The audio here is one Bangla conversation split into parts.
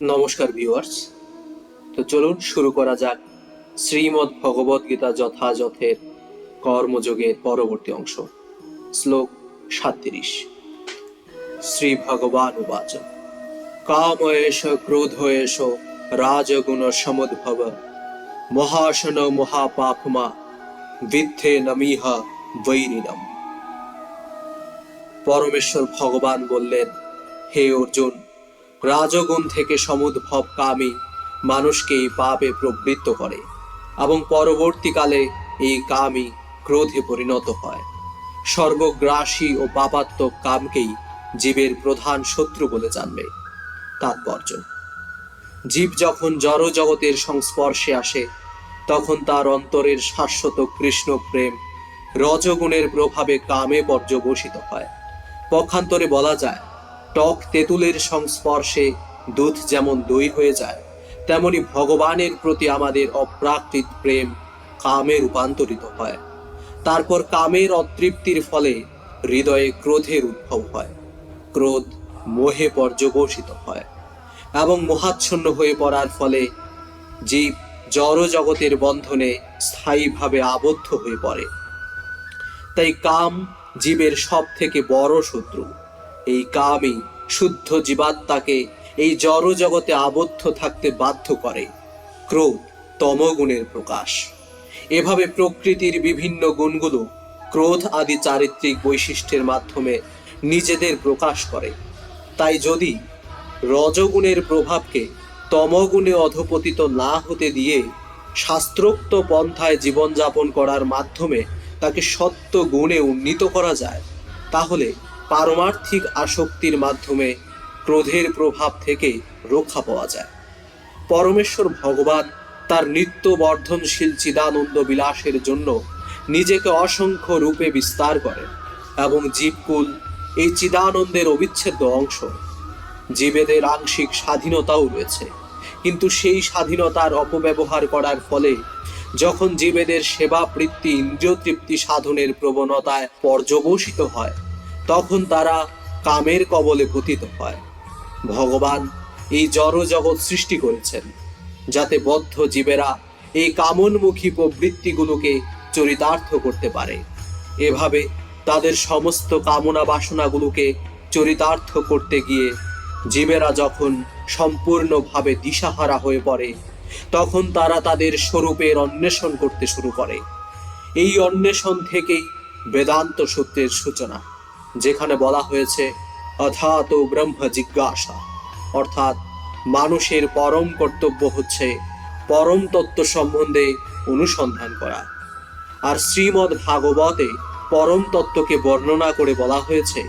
নমস্কার ভিউয়ার্স তো চলুন শুরু করা যাক শ্রীমদ্ ভগবদ গীতা যথাযথের কর্মযোগের পরবর্তী অংশ, শ্লোক সাতত্রিশ। শ্রী ভগবান উবাচ কাম এষ ক্রোধ এষ রাজগুণ সমুদ্ভব, মহাশন মহাপাপমা, বিদ্ধে নমিহ বৈরিণম। পরমেশ্বর ভগবান বললেন, হে অর্জুন রাজগুণ থেকে সমুদ্ভব কামই মানুষকে এই পাপে প্রবৃত্ত করে এবং পরবর্তীকালে এই কামই ক্রোধে পরিণত হয়। সর্বগ্রাসী ও পাপাত্মক কামকেই জীবের প্রধান শত্রু বলে জানবে। তাৎপর্য, জীব যখন জড় জগতের সংস্পর্শে আসে, তখন তার অন্তরের শাশ্বত কৃষ্ণ প্রেম রজগুণের প্রভাবে কামে পর্যবসিত হয়। পক্ষান্তরে বলা যায় টক তেঁতুলের সংস্পর্শে দুধ যেমন দই হয়ে যায়, তেমনি ভগবানের প্রতি আমাদের অপ্রাকৃত প্রেম কামে রূপান্তরিত হয়। তারপর কামের অতৃপ্তির ফলে হৃদয়ে ক্রোধের উদ্ভব হয়। ক্রোধ মোহে পর্যবসিত হয় এবং মোহাচ্ছন্ন হয়ে পড়ার ফলে জীব জড় জগতের বন্ধনে স্থায়ীভাবে আবদ্ধ হয়ে পড়ে। তাই কাম জীবের সব থেকে বড় শত্রু। এই কামই শুদ্ধ জীবাত্মাকে এই জড় জগতে আবদ্ধ থাকতে বাধ্য করে। ক্রোধ তমগুণের প্রকাশ। এভাবে প্রকৃতির বিভিন্ন গুণগুলো ক্রোধ আদি চারিত্রিক বৈশিষ্ট্যের মাধ্যমে নিজেদের প্রকাশ করে। তাই যদি রজগুণের প্রভাবকে তমগুণে অধপতিত না হতে দিয়ে শাস্ত্রোক্ত পন্থায় জীবনযাপন করার মাধ্যমে তাকে সত্য গুণে উন্নীত করা যায়, তাহলে পারমার্থিক আসক্তির মাধ্যমে ক্রোধের প্রভাব থেকে রক্ষা পাওয়া যায়। পরমেশ্বর ভগবান তার নিত্য বর্ধনশীল চিদানন্দ বিলাসের জন্য নিজেকে অসংখ্য রূপে বিস্তার করেন এবং জীবকুল এই চিদানন্দের অবিচ্ছেদ্য অংশ। জীবেদের আংশিক স্বাধীনতাও রয়েছে, কিন্তু সেই স্বাধীনতার অপব্যবহার করার ফলে যখন জীবেদের সেবা বৃত্তি ইন্দ্রিয় তৃপ্তি সাধনের প্রবণতায় পর্যবসিত হয় তখন তারা কামের কবলে পতিত হয়। ভগবান এই জড় জগৎ সৃষ্টি করেছেন, যাতে বদ্ধ জীবেরা এই কামনমুখী প্রবৃত্তিগুলোকে চরিতার্থ করতে পারে। এভাবে তাদের সমস্ত কামনা বাসনাগুলোকে চরিতার্থ করতে গিয়ে জীবেরা যখন সম্পূর্ণভাবে দিশাহারা হয়ে পড়ে, তখন তারা তাদের স্বরূপের অন্বেষণ করতে শুরু করে। এই অন্বেষণ থেকেই বেদান্ত সত্যের সূচনা। যেখানে বলা হয়েছে অথাত ব্রহ্ম জিজ্ঞাসা। অর্থাৎ, মানুষের পরম কর্তব্য হচ্ছে পরম তত্ত্ব সম্বন্ধে অনুসন্ধান করা। আর শ্রীমদ্ ভাগবতে পরম তত্ত্বকে বর্ণনা করে বলা হয়েছে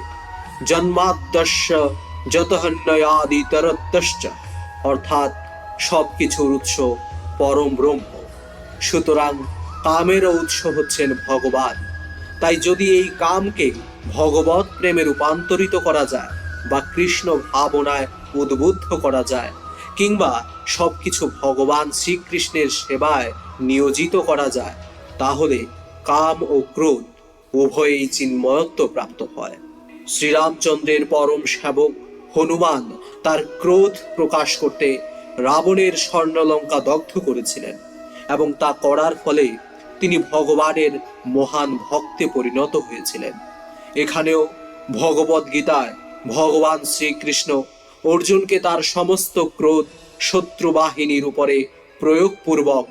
জন্মাদ্যস্য যতহন্যয়াদিতরত্তশ্চ অর্থাৎ সব কিছুর উৎস পরম ব্রহ্ম। সুতরাং, কামেরও উৎস হচ্ছেন ভগবান। তাই যদি এই কামকে ভগবত প্রেমে রূপান্তরিত করা যায় বা কৃষ্ণ ভাবনায় উদ্বুদ্ধ করা যায় কিংবা সবকিছু ভগবান শ্রীকৃষ্ণের সেবায় নিয়োজিত করা যায়, তাহলে কাম ও ক্রোধ উভয়েই চিন্ময়ত্ব প্রাপ্ত হয়। শ্রীরামচন্দ্রের পরম সেবক হনুমান তার ক্রোধ প্রকাশ করতে রাবণের স্বর্ণলঙ্কা দগ্ধ করেছিলেন এবং তা করার ফলে তিনি ভগবানের মহান ভক্তে পরিণত হয়েছিলেন। এখানেও ভগবদ গীতায় ভগবান শ্রীকৃষ্ণ অর্জুনকে তার সমস্ত ক্রোধ, শত্রু বাহিনীর উপরে প্রয়োগপূর্বক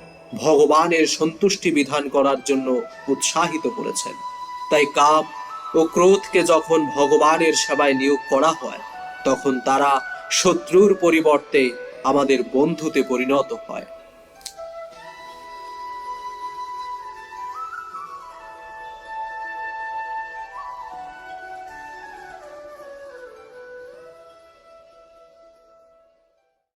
ভগবানের সন্তুষ্টি বিধান করার জন্য উৎসাহিত করেছেন। তাই কাম ও ক্রোধকে যখন ভগবানের সেবায় নিয়োগ করা হয়, তখন তারা শত্রুর পরিবর্তে আমাদের বন্ধুতে পরিণত হয়।